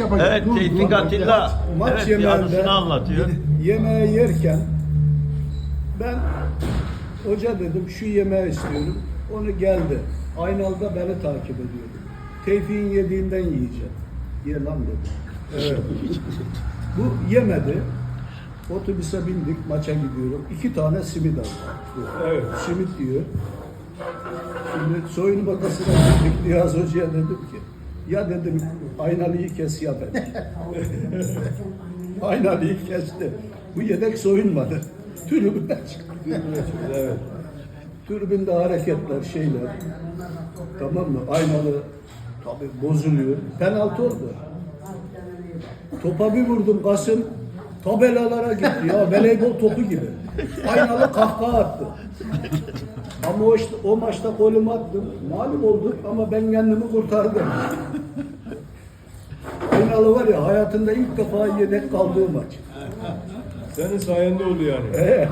yapacak. Evet, Dur, Tevfik dur. Atilla. Maç Evet, yemeğinde anısını anlatıyor. yemeği yerken ben hoca dedim şu yemeği istiyorum. Onu geldi. Aynalda beni takip ediyordu. Tevfik'in yediğinden yiyeceğim. Ye lan dedi. Evet. Bu yemedi. Otobüse bindik, maça gidiyorum. İki tane simit aldı. Evet. Simit diyor. Şimdi soyunma odasına gittik. Niyaz Hoca'ya dedim ki, ya dedim aynalıyı kes ya ben. aynalıyı kesti. Bu yedek soyunmadı. Tribünden çıktı. Evet. Tribünde hareketler, şeyler. Tamam mı? Aynalı tabii bozuluyor. Penaltı oldu. Topa bir vurdum Kasım tabelalara gitti ya voleybol topu gibi. Aynalı kahkaha attı. Ama o, işte, o maçta golümü attım. Mağlup olduk ama ben kendimi kurtardım. Aynalı var ya hayatında ilk defa yedek kaldığı maç. Senin sayende oldu yani. Ee,